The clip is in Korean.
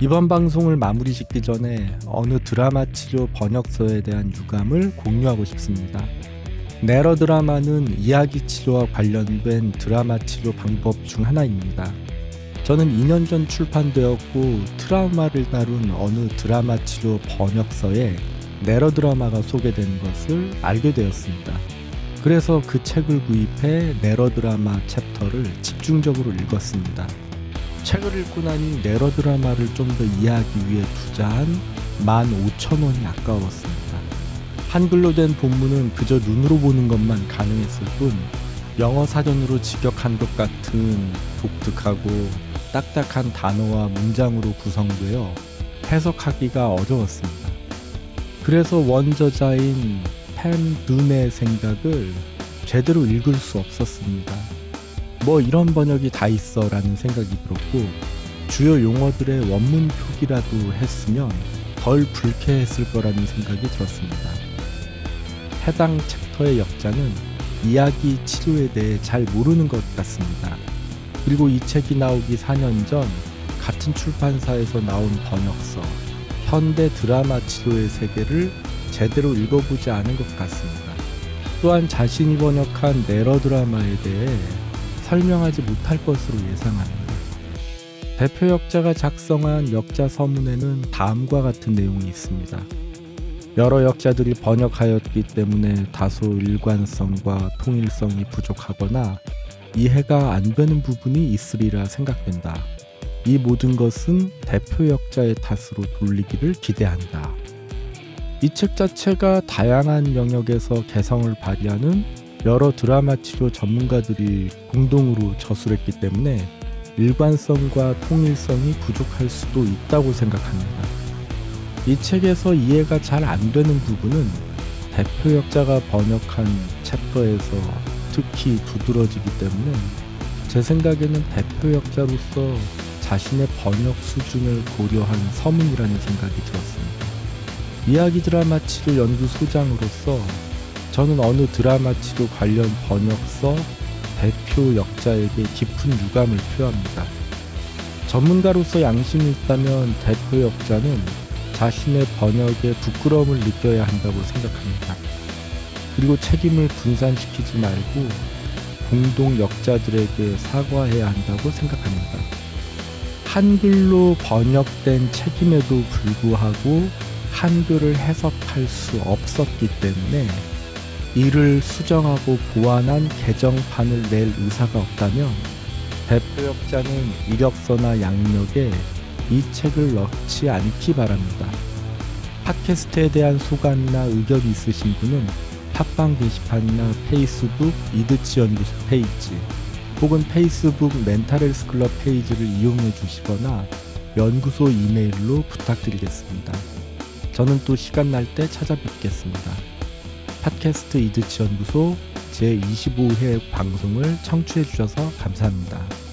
이번 방송을 마무리 짓기 전에 어느 드라마 치료 번역서에 대한 유감을 공유하고 싶습니다. 내러 드라마는 이야기 치료와 관련된 드라마 치료 방법 중 하나입니다. 저는 2년 전 출판되었고 트라우마를 다룬 어느 드라마 치료 번역서에 내러 드라마가 소개된 것을 알게 되었습니다. 그래서 그 책을 구입해 내러 드라마 챕터를 집중적으로 읽었습니다. 책을 읽고 나니 내러 드라마를 좀 더 이해하기 위해 투자한 15,000원이 아까웠습니다. 한글로 된 본문은 그저 눈으로 보는 것만 가능했을 뿐 영어 사전으로 직역한 것 같은 독특하고 딱딱한 단어와 문장으로 구성되어 해석하기가 어려웠습니다. 그래서 원저자인 펜 둔의 생각을 제대로 읽을 수 없었습니다. 뭐 이런 번역이 다 있어 라는 생각이 들었고 주요 용어들의 원문 표기라도 했으면 덜 불쾌했을 거라는 생각이 들었습니다. 해당 챕터의 역자는 이야기 치료에 대해 잘 모르는 것 같습니다. 그리고 이 책이 나오기 4년 전 같은 출판사에서 나온 번역서 현대 드라마 치료의 세계를 제대로 읽어보지 않은 것 같습니다. 또한 자신이 번역한 내러 드라마에 대해 설명하지 못할 것으로 예상합니다. 대표 역자가 작성한 역자 서문에는 다음과 같은 내용이 있습니다. 여러 역자들이 번역하였기 때문에 다소 일관성과 통일성이 부족하거나 이해가 안 되는 부분이 있으리라 생각된다. 이 모든 것은 대표 역자의 탓으로 돌리기를 기대한다. 이 책 자체가 다양한 영역에서 개성을 발휘하는 여러 드라마 치료 전문가들이 공동으로 저술했기 때문에 일관성과 통일성이 부족할 수도 있다고 생각합니다. 이 책에서 이해가 잘 안 되는 부분은 대표 역자가 번역한 챕터에서 특히 두드러지기 때문에 제 생각에는 대표 역자로서 자신의 번역 수준을 고려한 서문이라는 생각이 들었습니다. 이야기 드라마 치료 연구 소장으로서 저는 어느 드라마 치료 관련 번역서 대표 역자에게 깊은 유감을 표합니다. 전문가로서 양심이 있다면 대표 역자는 자신의 번역에 부끄러움을 느껴야 한다고 생각합니다. 그리고 책임을 분산시키지 말고 공동 역자들에게 사과해야 한다고 생각합니다. 한글로 번역된 책임에도 불구하고 한글을 해석할 수 없었기 때문에 이를 수정하고 보완한 개정판을 낼 의사가 없다면 대표 역자는 이력서나 양력에 이 책을 넣지 않기 바랍니다. 팟캐스트에 대한 소감이나 의견이 있으신 분은 팟빵 게시판이나 페이스북 이드치 연구소 페이지 혹은 페이스북 멘탈헬스 클럽 페이지를 이용해 주시거나 연구소 이메일로 부탁드리겠습니다. 저는 또 시간 날 때 찾아뵙겠습니다. 팟캐스트 이드치 연구소 제25회 방송을 청취해 주셔서 감사합니다.